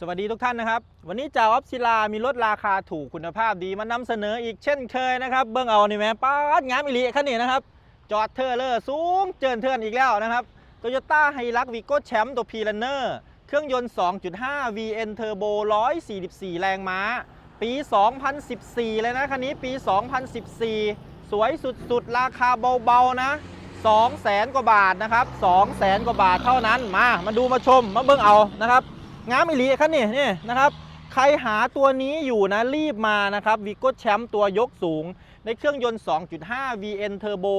สวัสดีทุกท่านนะครับ วันนี้จ่าออฟศิลามีรถราคาถูกคุณภาพดีมานำเสนออีกเช่นเคยนะครับ เบื้องเอานี่แม่ป้าดงามอิลีคันนี้นะครับ จอดเทอร์เลอร์สูงเจินเทินอีกแล้วนะครับโตโยต้าไฮรักวิโก้แชมป์ตัวพีลันเนอร์เครื่องยนต์ 2.5 VN Turbo 144 แรงม้า ปี 2014 เลยนะคันนี้ปี 2014 สวยสุดๆ ราคาเบาๆนะ2แสนกว่าบาทนะครับ2แสนกว่าบาทเท่านั้นมามาดูมาชมมาเบิ่งเอานะครับ งามอิลีคันนี้นี่นะครับ ใครหาตัวนี้อยู่นะรีบมานะครับวิโก้แชมป์ตัวยกสูง ในเครื่องยนต์ 2.5 VN Turbo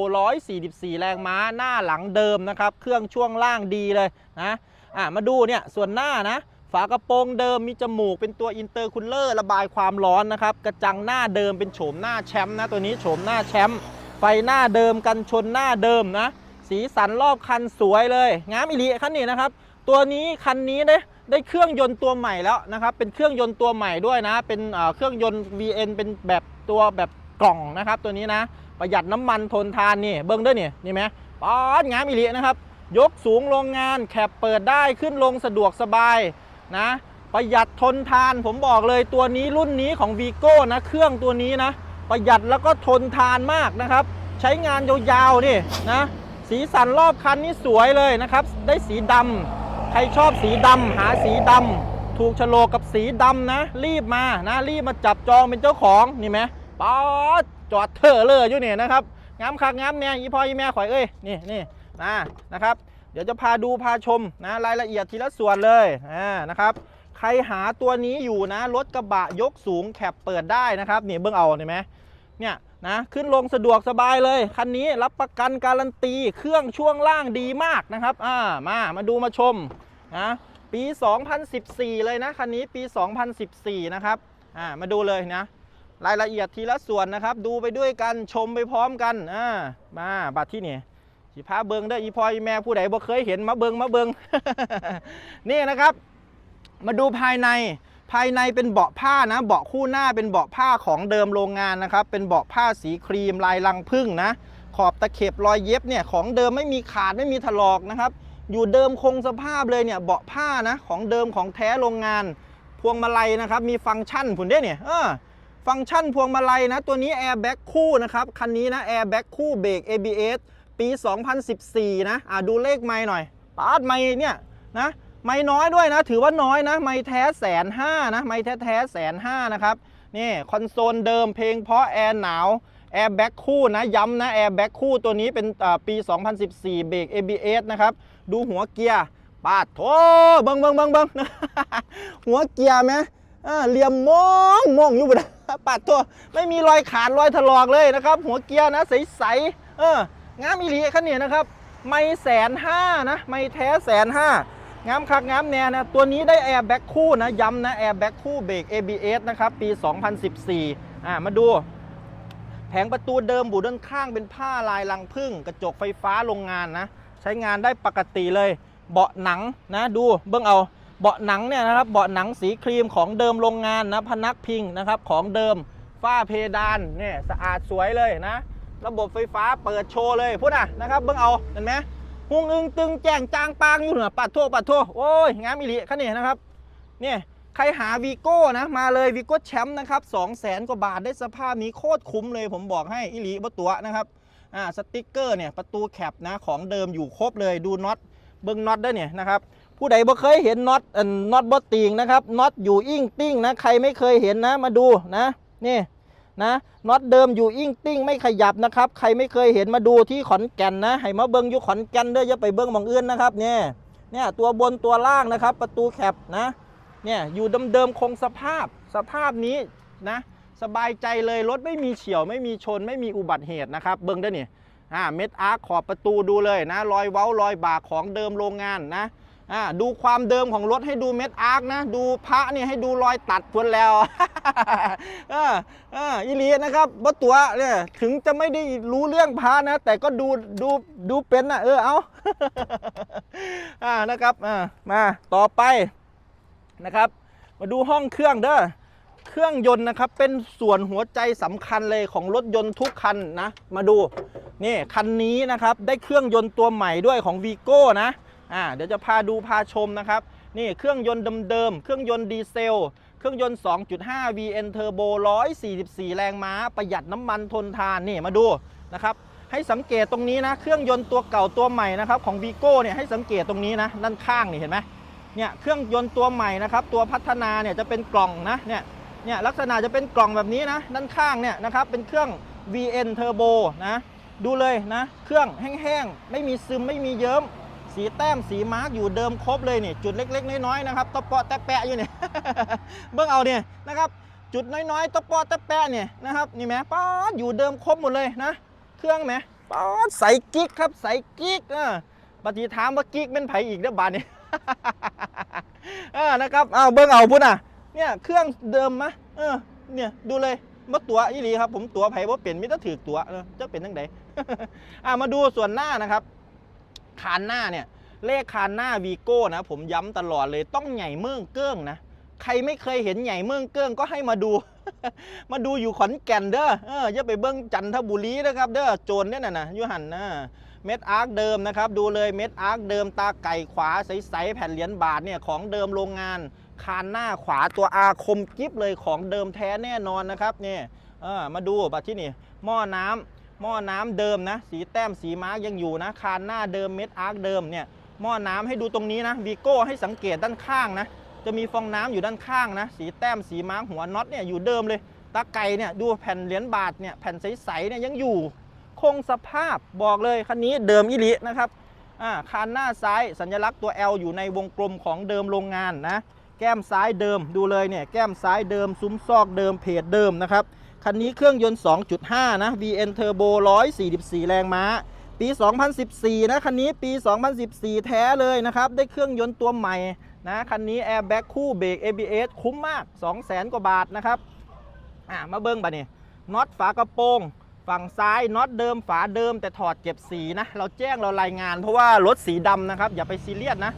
144 แรงม้าหน้าหลังเดิมนะครับ เครื่องช่วงล่างดีเลยนะอะมาดูเนี่ยส่วนหน้านะฝากระโปรงเดิมมีจมูกเป็นตัวอินเตอร์คูลเลอร์ระบายความร้อนนะครับ กระจังหน้าเดิมเป็นโฉมหน้าแชมป์นะ ตัวนี้โฉมหน้าแชมป์ไฟหน้าเดิมกันชนหน้าเดิมนะ สีสันรอบคันสวยเลย งามอิลีคันนี้นะครับ ตัวนี้คันนี้ได้ ได้เครื่องยนต์ตัวใหม่แล้วนะครับ เป็นเครื่องยนต์ตัวใหม่ด้วยนะ เป็นเครื่องยนต์ VN เป็นแบบตัวแบบกล่องนะครับ ตัวนี้นะ ประหยัดน้ำมันทนทานนี่ เบิ้งด้วยนี่ นี่ไหมป๊อดงามอิลีนะครับ ยกสูงโรงงาน แคปเปิดได้ขึ้นลงสะดวกสบายนะ ประหยัดทนทาน ผมบอกเลยตัวนี้รุ่นนี้ของ v ีโก้นะ เครื่องตัวนี้นะ ประหยัดแล้วก็ทนทานมากนะครับ ใช้งานยาวๆนี่นะ สีสันรอบคันนี่สวยเลยนะครับ ได้สีดำ ใครชอบสีดำหาสีดำถูกโลกกับสีดำนะ รีบมานะ รีบมาจับจองเป็นเจ้าของนี่ไหมป๊อดจอดเถอะเลยอยู่เนี่ยนะครับงามคักงามเนี่ยอีพ่ออีแม่ข่อยเอ้ยนี่นี่นะนะครับ เดี๋ยวจะพาดูพาชมนะรายละเอียดทีละส่วนเลยอ่านะครับ ใครหาตัวนี้อยู่นะรถกระบะยกสูงแคปเปิดได้นะครับนี่เบื้องเอาเห็นไหมเนี่ย นะขึ้นลงสะดวกสบายเลย คันนี้รับประกันการันตีเครื่องช่วงล่างดีมากนะครับอ่ามามาดูมาชมนะปี 2014 เลยนะคันนี้ปี 2014 นะครับอ่ามาดูเลยนะรายละเอียดทีละส่วนนะครับ ดูไปด้วยกันชมไปพร้อมกันอ่ามาบัตรที่นี่สิพาเบิงได้อีพอยแม่ผู้ใดบ่เคยเห็นมาเบิงมาเบิงนี่นะครับ มาดูภายใน ภายในเป็นเบาะผ้านะเบาะคู่หน้าเป็นเบาะผ้าของเดิมโรงงานนะครับ เป็นเบาะผ้าสีครีมลายลังพึ่งนะ ขอบตะเข็บรอยเย็บเนี่ยของเดิมไม่มีขาดไม่มีถลอกนะครับ อยู่เดิมคงสภาพเลยเนี่ยเบาะผ้านะของเดิมของแท้โรงงาน พวงมาลัยนะครับ มีฟังก์ชันผุนได้เนี่ยเออฟังก์ชันพวงมาลัยนะตัวนี้แอร์แบ็กคู่นะครับคันนี้นะแอร์แบ็กคู่เบรก ABS ปี 2014 นะอ่าดูเลขไม่หน่อยปาดไม่เนี่ยนะ ไม่น้อยด้วยนะ ถือว่าน้อยนะ ไม่แท้แสนห้านะ ไม่แท้แท้แสนห้านะครับ นี่คอนโซลเดิมเพลงเพราะแอร์หนาวแอร์แบ็กคู่นะ ย้ำนะแอร์แบ็กคู่ตัวนี้เป็นอ่าปี 2014 เบรก ABS นะครับ ดูหัวเกียร์ปาดโถเบิงเบิงเบิงเบิงหัวเกียร์ไหมเหลี่ยมมองมองอยู่บนปัดตัวไม่มีรอยขาดรอยถลอกเลยนะครับ หัวเกียร์นะใสๆเอองามอีหลีคันนี้นะครับ ไม่แสนห้านะ ไม่แท้แสนห้า งามคักงามแน่นะตัวนี้ได้แอร์แบ็กคู่นะย้ำนะแอร์แบ็กคู่เบรก ABS นะครับปี 2014 อ่ามาดู แผงประตูเดิมบูด้านข้างเป็นผ้าลายลังพึ่ง กระจกไฟฟ้าโรงงานนะ ใช้งานได้ปกติเลย เบาะหนังนะดูเบื้องเอาเบาะหนังเนี่ยนะครับเบาะหนังสีครีมของเดิมโรงงานนะพนักพิงนะครับของเดิมฝ้าเพดานเนี่ยสะอาดสวยเลยนะ ระบบไฟฟ้าเปิดโชว์เลยพูดนะนะครับเบื้องเอาเห็นไหม หุงอึงตึงแจ้งจางปางอยู่เหนือปัดทั่วปัดทั่วโอ้ยงามอิลิคันนี้นะครับเนี่ยใครหาวีโก้นะมาเลยวีโก้แชมป์นะครับ2 0 0แสนกว่าบาทได้สภาพนี้โคตรคุ้มเลยผมบอกให้อิลิบตัวนะครับอ่าสติกเกอร์เนี่ยประตูแคปนะของเดิมอยู่ครบเลยดูน็อตเบิ้งน็อตได้เนี่ยนะครับผู้ใดบ่เคยเห็นน็อตอันน็อตบอติงนะครับน็อตอยู่อิ่งติ้งนะใครไม่เคยเห็นนะมาดูนะนี่ นะน็อตเดิมอยู่อิ่งติ้งไม่ขยับนะครับ ใครไม่เคยเห็นมาดูที่ขอนแก่นนะให้มาเบิ้งอยู่ขอนแก่นเด้ออย่าไปเบิ้งมองอื่นนะครับเนี่ยเนี่ยตัวบนตัวล่างนะครับ ประตูแคปนะเนี่ยอยู่เดิมๆคงสภาพสภาพนี้นะ สบายใจเลยรถไม่มีเฉียวไม่มีชนไม่มีอุบัติเหตุนะครับ เบิ้งได้อนี่อ่าเม็ดอาร์คขอบประตูดูเลยนะรอยเว้ารอยบากของเดิมโรงงานนะ อ่าดูความเดิมของรถให้ดูเม็ดอาร์คนะ ดูพระนี่ให้ดูรอยตัดพวนแล้วเออเอออีลีนะครับบ่ตัวเนี่ยถึงจะไม่ได้รู้เรื่องพระนะ แต่ก็ดูดูดูเป็นนะเออเอาอ่านะครับอ่ามาต่อไปนะครับ มาดูห้องเครื่องเด้อเครื่องยนต์นะครับเป็นส่วนหัวใจสำคัญเลยของรถยนต์ทุกคันนะ มาดูนี่คันนี้นะครับได้เครื่องยนต์ตัวใหม่ด้วยของ v ีโก้นะ อ่าเดี๋ยวจะพาดูพาชมนะครับ นี่เครื่องยนต์เดิมๆ เครื่องยนต์ดีเซล เครื่องยนต์ 2.5 VN Turbo 144 แรงม้า ประหยัดน้ำมันทนทาน นี่มาดูนะครับ ให้สังเกตตรงนี้นะ เครื่องยนต์ตัวเก่าตัวใหม่นะครับของ v ีโก้เนี่ยให้สังเกตตรงนี้นะด้านข้างนี่เห็นไหมเนี่ยเครื่องยนต์ตัวใหม่นะครับตัวพัฒนาเนี่ยจะเป็นกล่องนะเนี่ยเนี่ยลักษณะจะเป็นกล่องแบบนี้นะด้านข้างเนี่ยนะครับเป็นเครื่อง VN Turbo นะดูเลยนะ เครื่องแห้งๆ ไม่มีซึมไม่มีเยิ้ม สีแต้มสีมาร์กอยู่เดิมครบเลยนี่จุดเล็ก ๆ น้อยๆนะครับตะเปาะแตะแปะอยู่เนี่ยเบิ่งเอาเนี่ยนะครับจุดน้อยๆตะเปาะแตะแปะเนี่ยนะครับนี่แหมป๊าดอยู่เดิมครบหมดเลยนะ เครื่องไหมป๊าดใสกิ๊กครับใสกิ๊กเออปฏิถามว่ากิ๊กเป็นไผอีกเด้อบาดนี่เออนะครับเอาเบิ่งเอาพุ่นอะเนี่ยเครื่องเดิมมะเออเนี่ยดูเลยมาตัวอีหลีครับผมตัวไผว่าเปลี่ยนมิตรถือตัวเออจะเป็นทั้งใดอ่ามาดูส่วนหน้านะครับ คานหน้าเนี่ย เลขคานหน้าวีโก้นะ ผมย้ำตลอดเลยต้องใหญ่เมืองเกิ้งนะ ใครไม่เคยเห็นใหญ่เมืองเกิ้งก็ให้มาดู มาดูอยู่ขอนแก่นเด้อเอออย่าไปเบิ้งจันทบุรีนะครับเด้อโจรเนี่ยนะนะยูหันนะเม็ดอาร์คเดิมนะครับ ดูเลยเม็ดอาร์คเดิมตาไก่ขวาใสๆแผ่นเหรียญบาทเนี่ยของเดิมโรงงานคานหน้าขวาตัวอาคมกิฟเลยของเดิมแท้แน่นอนนะครับเนี่ยเออมาดูบัดที่นี่หม้อน้ำ หม้อน้ำเดิมนะ สีแต้มสีมาร์กยังอยู่นะคานหน้าเดิมเม็ดอาร์คเดิมเนี่ยหม้อน้ำให้ดูตรงนี้นะวีโก้ให้สังเกตด้านข้างนะ จะมีฟองน้ำอยู่ด้านข้างนะ สีแต้มสีมาร์กหัวน็อตเนี่ยอยู่เดิมเลยตาไก่เนี่ยดูแผ่นเหรียญบาทเนี่ยแผ่นใสๆเนี่ยยังอยู่ คงสภาพบอกเลยคันนี้เดิมอิลินะครับอ่าคานหน้าซ้ายสัญลักษณ์ตัว L อยู่ในวงกลมของเดิมโรงงานนะ แก้มซ้ายเดิมดูเลยเนี่ยแก้มซ้ายเดิมซุ้มซอกเดิมเพจเดิมนะครับ คันนี้เครื่องยนต์ 2.5 นะ VN Turbo 144 แรงม้า ปี 2014 นะ คันนี้ปี 2014 แท้เลยนะครับ ได้เครื่องยนต์ตัวใหม่นะ คันนี้แอร์แบ็กคู่เบรก ABS คุ้มมาก 200,000 กว่าบาทนะครับ อะมาเบิ้งบ่เนี่ยน็อตฝากระโปรงฝั่งซ้ายน็อตเดิมฝาเดิมแต่ถอดเก็บสีนะ เราแจ้งเรารายงานเพราะว่ารถสีดำนะครับ อย่าไปซีเรียสนะ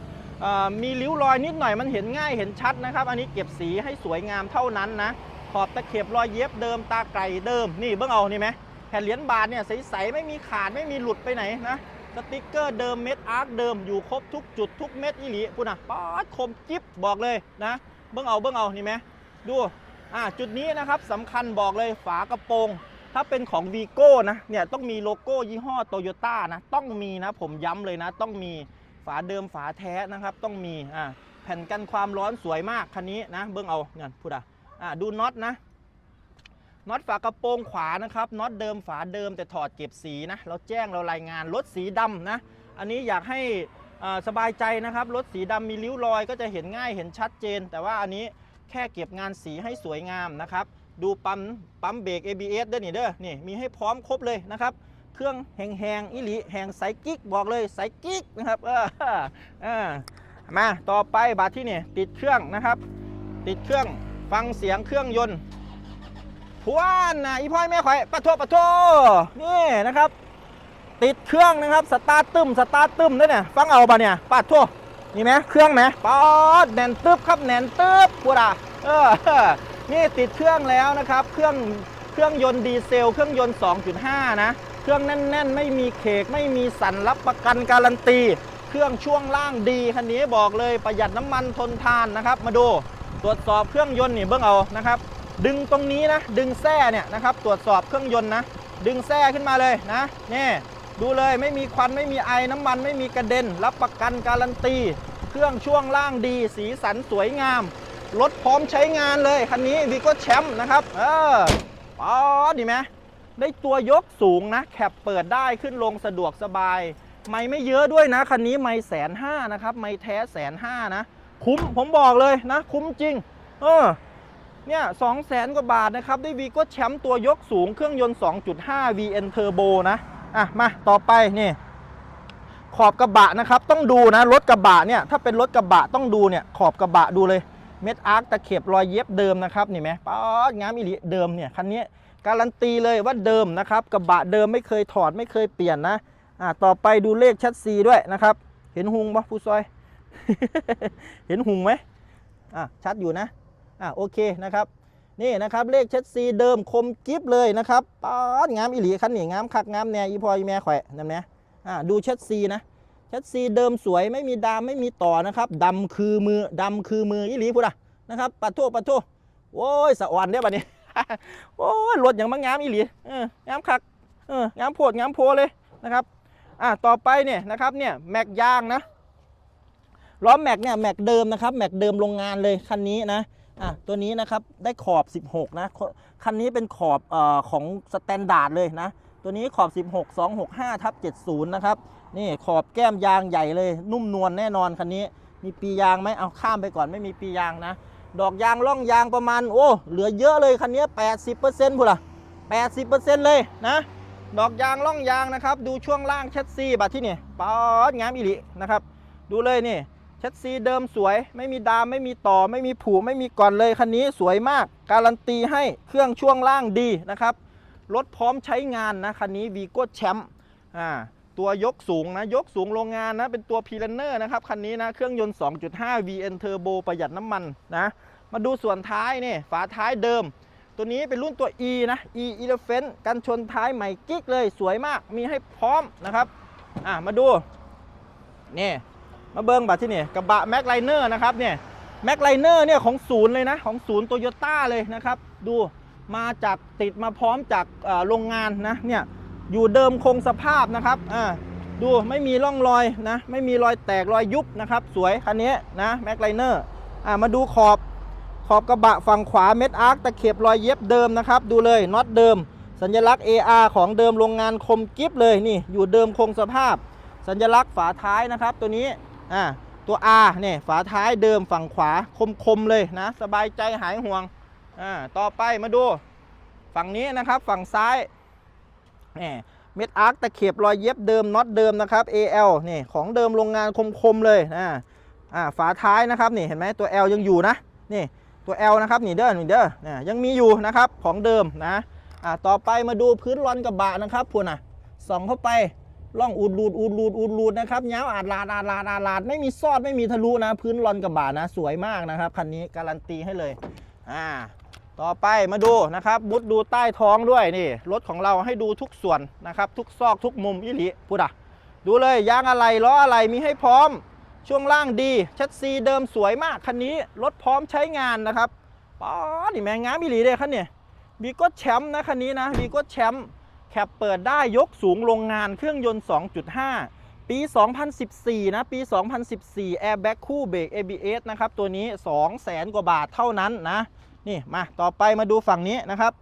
มีริ้วรอยนิดหน่อยมันเห็นง่ายเห็นชัดนะครับ อันนี้เก็บสีให้สวยงามเท่านั้นนะ ขอบตะเข็บรอยเย็บเดิมตาไก่เดิมนี่เบิ่งเอานี่ไหมแผ่นเหรียญบาทเนี่ยใสๆไม่มีขาดไม่มีหลุดไปไหนนะสติกเกอร์เดิมเม็ดอาร์คเดิมอยู่ครบทุกจุดทุกเม็ดอีหลีปุ่นะป๊าดคมจิ๊บบอกเลยนะเบิ่งเอาเบิ่งเอานี่ไหมดูอ่าจุดนี้นะครับสำคัญบอกเลยฝากระโปรงถ้าเป็นของวีโก้นะเนี่ยต้องมีโลโก้ยี่ห้อโตโยต้านะต้องมีนะผมย้ำเลยนะ ต้องมีฝาเดิมฝาแท้นะครับ ต้องมีอ่าแผ่นกันความร้อนสวยมากคันนี้นะเบิ่งเอาเนี่ยพูดอะ อ่าดูน็อตนะน็อตฝากระโปรงขวานะครับน็อตเดิมฝาเดิมแต่ถอดเก็บสีนะ เราแจ้งเรารายงานรถสีดำนะ อันนี้อยากให้สบายใจนะครับรถสีดำมีริ้วรอยก็จะเห็นง่ายเห็นชัดเจน แต่ว่าอันนี้แค่เก็บงานสีให้สวยงามนะครับ ดูปั๊มปั๊มเบรก ABS ด้วยนี่เด้อนี่มีให้พร้อมครบเลยนะครับเครื่องแหงแหงๆอิลิแหงใสกิ๊กบอกเลยใสกิ๊กนะครับเออเออมาต่อไปบาทที่นี่ติดเครื่องนะครับ ติดเครื่อง ฟังเสียงเครื่องยนต์พวนนะอีพ่อยแม่ข่อยปะโทปะโทนี่นะครับ ติดเครื่องนะครับสตาร์ทตึมสตาร์ทตึมด้วยเนี่ยฟังเอาปะเนี่ยปะโทนี่ไหมเครื่องไหมปอดแนนตึบครับแนนตึบพูดอะเออนี่ติดเครื่องแล้วนะครับ เครื่องเครื่องยนต์ดีเซล เครื่องยนต์ 2.5 นะ เครื่องแน่น ๆ ไม่มีเคกไม่มีสันรับประกันการันตี เครื่องช่วงล่างดีคันนี้บอกเลยประหยัดน้ำมันทนทานนะครับ มาดู ตรวจสอบเครื่องยนต์นี่เบิ่งเอานะครับ ดึงตรงนี้นะ ดึงแส้เนี่ยนะครับ ตรวจสอบเครื่องยนต์นะ ดึงแส้ขึ้นมาเลยนะนี่ดูเลยไม่มีควันไม่มีไอน้ำมันไม่มีกระเด็น รับประกันการันตี เครื่องช่วงล่างดี สีสันสวยงามรถพร้อมใช้งานเลยคันนี้วีโก้แชมป์นะครับ เออป๊อดดีไหมได้ตัวยกสูงนะแคปเปิดได้ขึ้นลงสะดวกสบาย ไม่ไม่เยอะด้วยนะ คันนี้ไม่แสนห้านะครับ ไม่แท้แสนห้านะ คุ้มผมบอกเลยนะ คุ้มจริง เออเนี่ยสองแสนกว่าบาทนะครับ ได้วีก้แชมป์ตัวยกสูงเครื่องยนต์ 2.5 VN Turbo นะ อะ มาต่อไปนี่ ขอบกระบะนะครับ ต้องดูนะ รถกระบะเนี่ย ถ้าเป็นรถกระบะต้องดูเนี่ย ขอบกระบะดูเลย เม็ดอาร์คตะเข็บรอยเย็บเดิมนะครับ นี่ไหมป๊อดงามอิลิเดิมเนี่ย คันนี้การันตีเลยว่าเดิมนะครับ กระบะเดิมไม่เคยถอดไม่เคยเปลี่ยนนะ อ่าต่อไปดูเลขชัดซีด้วยนะครับ เห็นหุงปะผู้ซอย เห็นหุงไหมอะชัดอยู่นะอะโอเคนะครับนี่นะครับเลขเชดซีเดิมคมกิฟเลยนะครับป๊อดงามอิลิคันนี้งามคักงามแน่อีพออีแม่แขวะนั่นนะอ่าดูเชดซีนะเชดซีเดิมสวยไม่มีดามไม่มีต่อนะครับดำคือมือดำคือมืออีหลีพูดอะนะครับปัดโทปัดโทโอ้ยสะอ่อนเนี่ยบัดนี้โอ้ยรถอย่างมางงามอีหลีเอองามคักเอองามโพดงามโพเลยนะครับอะต่อไปเนี่ยนะครับเนี่ยแม็กยางนะ ล้อแม็กเนี่ยแม็กเดิมนะครับแม็กเดิมโรงงานเลยคันนี้นะอะตัวนี้นะครับได้ขอบ 16 นะ คันนี้เป็นขอบอของสแตนดาร์ดเลยนะ ตัวนี้ขอบ 16 265ทับ70 นะครับ นี่ขอบแก้มยางใหญ่เลย นุ่มนวลแน่นอนคันนี้ มีปียางไหมเอาข้ามไปก่อนไม่มีปียางนะ ดอกยางล่องยางประมาณ โอ้ เหลือเยอะเลยคันนี้ 80%พูดละ80%เลยนะ ดอกยางล่องยางนะครับ ดูช่วงล่างแชสซีบัดที่นี่ป๊อดงามอีหลินะครับ ดูเลยนี่ ชสซีเดิมสวย ไม่มีดามไม่มีต่อ ไม่มีผูไม่มีก่อนเลยคันนี้สวยมาก การันตีให้เครื่องช่วงล่างดีนะครับรถพร้อมใช้งานนะคันนี้วีโก้แชมป์อ่าตัวยกสูงนะยกสูงโรงงานนะเป็นตัวพีลันเนอร์นะครับคันนี้นะเครื่องยนต์ 2.5 VN Turbo ประหยัดน้ำมันนะมาดูส่วนท้ายนี่ฝาท้ายเดิม ตัวนี้เป็นรุ่นตัว E นะ E Elephant กันชนท้ายใหม่กิ๊กเลยสวยมากมีให้พร้อมนะครับอ่ามาดูนี่ มาเบิ้งบัตรที่นี่กระบะแม็กไลเนอร์นะครับเนี่ยแม็กไลเนอร์เนี่ยของศูนย์เลยนะของศูนย์โตโยต้าเลยนะครับ ดูมาจากติดมาพร้อมจากโรงงานนะเนี่ยอยู่เดิมคงสภาพนะครับอ่าดูไม่มีร่องรอยนะไม่มีรอยแตกรอยยุบนะครับสวยคันนี้นะแม็กไลเนอร์อ่ามาดูขอบขอบกระบะฝั่งขวาเม็ดอาร์คตะเข็บรอยเย็บเดิมนะครับ ดูเลยน็อตเดิม สัญลักษณ์ AR ของเดิมโรงงานคมกิฟเลยนี่อยู่เดิมคงสภาพ สัญลักษณ์ฝาท้ายนะครับตัวนี้ อ่าตัว R เนี่ยฝาท้ายเดิมฝั่งขวาคมๆเลยนะ สบายใจหายห่วงอ่าต่อไปมาดู ฝั่งนี้นะครับฝั่งซ้ายเนี่ยเม็ดอาร์คตะเข็บรอยเย็บเดิมน็อตเดิมนะครับ AL นี่ของเดิมโรงงานคมๆเลยนะอ่าฝาท้ายนะครับนี่เห็นไหมตัว L ยังอยู่นะนี่ตัว L นะครับนี่เด้อนี่เด้อเนี่ยยังมีอยู่นะครับของเดิมนะอ่าต่อไปมาดูพื้นรอนกระบะนะครับพวน่ะส่องเข้าไป ล่องอูดรูดอูดรูดอูดรูดนะครับเงาอาดลาดอาดลาดอาดลาดไม่มีซอดไม่มีทะลุนะ พื้นรอนกระบะนะสวยมากนะครับคันนี้การันตีให้เลยอ่าต่อไปมาดูนะครับมุดดูใต้ท้องด้วยนี่รถของเราให้ดูทุกส่วนนะครับ ทุกซอกทุกมุมอิลิพูดอะดูเลยยางอะไรล้ออะไรมีให้พร้อม ช่วงล่างดีชัดซีเดิมสวยมากคันนี้รถพร้อมใช้งานนะครับป๊อนี่แมงงามอิลิเลยคันนี่ยบีก็แชมป์นะคันนี้นะบีก็แชมป์ แคปเปิดได้ยกสูงโรงงานเครื่องยนต์ 2.5 ปี 2014 นะ ปี 2014 Airbag คู่เบรก ABS นะครับ ตัวนี้ 200,000 กว่าบาทเท่านั้นนะ นี่ มา ต่อไปมาดูฝั่งนี้นะครับ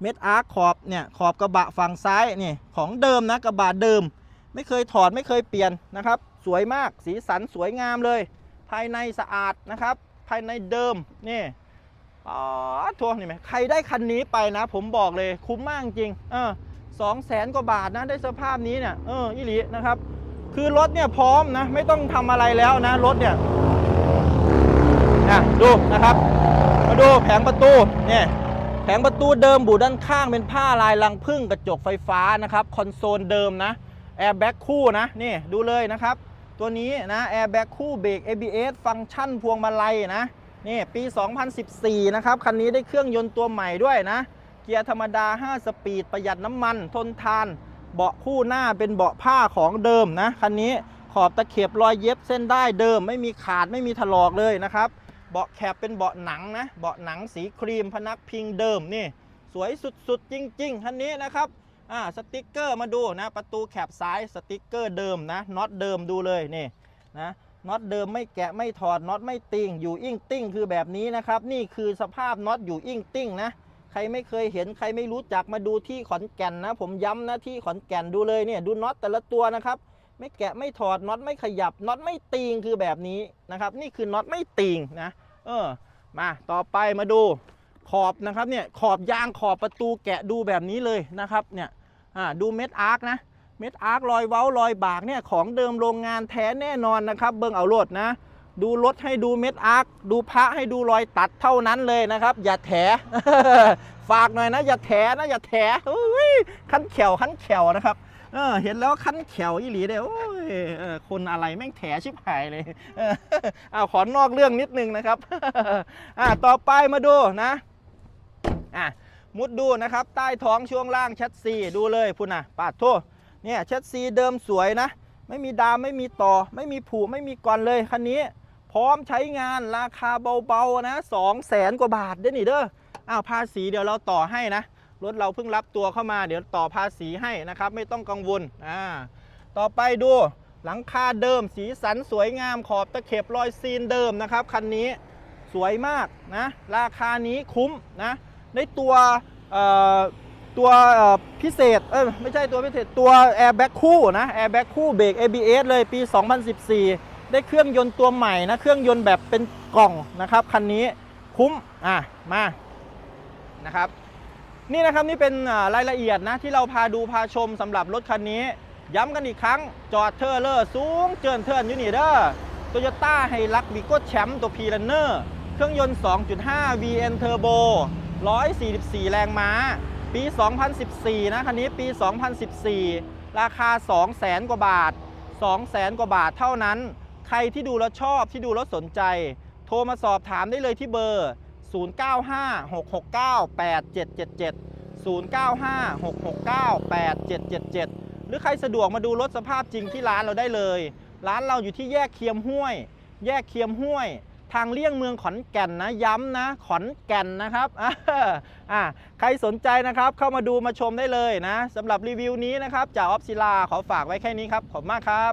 เม็ดอาร์คขอบ เนี่ย ขอบกระบะฝั่งซ้าย นี่ ของเดิมนะ กระบะเดิม ไม่เคยถอด ไม่เคยเปลี่ยนนะครับ สวยมาก สีสันสวยงามเลย ภายในสะอาดนะครับ ภายในเดิม นี่อ๋อทัวร์นี่ไหมใครได้คันนี้ไปนะ ผมบอกเลย คุ้มมากจริง เออ สองแสนกว่าบาทนะได้สภาพนี้เนี่ยเอออีหลีนะครับ คือรถเนี่ยพร้อมนะไม่ต้องทำอะไรแล้วนะรถเนี่ยนะดูนะครับ มาดูแผงประตูเนี่ยแผงประตูเดิมบูด้านข้างเป็นผ้าลายลังพึ่งกระจกไฟฟ้านะครับคอนโซลเดิมนะแอร์แบ็กคู่นะนี่ดูเลยนะครับ ตัวนี้นะแอร์แบ็กคู่เบรก ABS ฟังก์ชันพวงมาลัยนะนี่ปี 2014 นะครับ คันนี้ได้เครื่องยนต์ตัวใหม่ด้วยนะ เกียร์ธรรมดา 5 สปีดประหยัดน้ำมันทนทาน เบาะคู่หน้าเป็นเบาะผ้าของเดิมนะคันนี้ขอบตะเข็บรอยเย็บเส้นได้เดิม ไม่มีขาดไม่มีถลอกเลยนะครับ เบาะแคบเป็นเบาะหนังนะเบาะหนังสีครีมพนักพิงเดิมนี่ สวยสุดๆ จริงๆคันนี้นะครับอ่าสติกเกอร์มาดูนะประตูแคบซ้ายสติกเกอร์เดิมนะน็อตเดิมดูเลยนี่นะน็อตเดิมไม่แกะไม่ถอดน็อตไม่ติ่งอยู่อิ่งติ้งคือแบบนี้นะครับ นี่คือสภาพน็อตอยู่อิ่งติ้งนะ ใครไม่เคยเห็นใครไม่รู้จักมาดูที่ขอนแก่นนะ ผมย้ำนะที่ขอนแก่นดูเลยเนี่ยดูน็อตแต่ละตัวนะครับ ไม่แกะไม่ถอดน็อตไม่ขยับน็อตไม่ติงคือแบบนี้นะครับ นี่คือน็อตไม่ติงนะ เออ มาต่อไปมาดูขอบนะครับเนี่ยขอบยางขอบประตูแกะดูแบบนี้เลยนะครับเนี่ยอ่าดูเม็ดอาร์คนะเม็ดอาร์ครอยเว้ารอยบากเนี่ยของเดิมโรงงานแท้แน่นอนนะครับ เบิ้งเอารถนะ ดูรถให้ดูเม็ดอาร์คดูพระให้ดูรอยตัดเท่านั้นเลยนะครับ อย่าแถฝากหน่อยนะ อย่าแถนะอย่าแถขั้นแขวขั้นแขวนะครับเออเห็นแล้วขั้นแขวอีหลีเลยโอ้ยเออคนอะไรแม่งแถชิบหายเลยเออเอาขอนอกเรื่องนิดนึงนะครับอ่าต่อไปมาดูนะอะมุดดูนะครับ ใต้ท้องช่วงล่างชัดซีดูเลยพุ่นนะปาดโทษเนี่ยช็ดซีเดิมสวยนะ ไม่มีดามไม่มีต่อ ไม่มีผูไม่มีก่อนเลยคันนี้ พร้อมใช้งานราคาเบาๆนะสองแสนกว่าบาทเด้นี่เด้ออ้าวภาษีเดี๋ยวเราต่อให้นะ รถเราเพิ่งรับตัวเข้ามาเดี๋ยวต่อภาษีให้นะครับ ไม่ต้องกังวลอ่าต่อไปดูหลังคาเดิมสีสันสวยงามขอบตะเข็บรอยซีนเดิมนะครับคันนี้สวยมากนะราคานี้คุ้มนะในตัวเอ่อตัวพิเศษเอ้ยไม่ใช่ตัวพิเศษตัวแอร์แบ็กคู่นะแอร์แบ็กคู่เบรก ABS เลยปี 2014 ได้เครื่องยนต์ตัวใหม่นะ เครื่องยนต์แบบเป็นกล่องนะครับ คันนี้คุ้ม อะ มา นะครับ นี่นะครับนี่เป็นรายละเอียดนะ ที่เราพาดูพาชมสำหรับรถคันนี้ ย้ำกันอีกครั้ง จอดเทอร์เลอร์สูงเจินเทินยูนี่เด้อโตโยต้าไฮลักบิโก้แชมป์ตัวพีรันเนอร์เครื่องยนต์ 2.5 VN Turbo 144 แรงม้า ปี 2014 นะ คันนี้ปี 2014 ราคา 200,000กว่าบาท 200,000กว่าบาทเท่านั้น ใครที่ดูแล้วชอบที่ดูแล้วสนใจ โทรมาสอบถามได้เลยที่เบอร์ 0956698777 0956698777 หรือใครสะดวกมาดูรถสภาพจริงที่ร้านเราได้เลย ร้านเราอยู่ที่แยกเคียมห้วย แยกเคียมห้วย ทางเลี่ยงเมืองขอนแก่นนะ ย้ำนะ ขอนแก่นนะครับอ่าใครสนใจนะครับ เข้ามาดูมาชมได้เลยนะสำหรับรีวิวนี้นะครับ จากออฟซิลาขอฝากไว้แค่นี้ครับ ขอบคุณมากครับ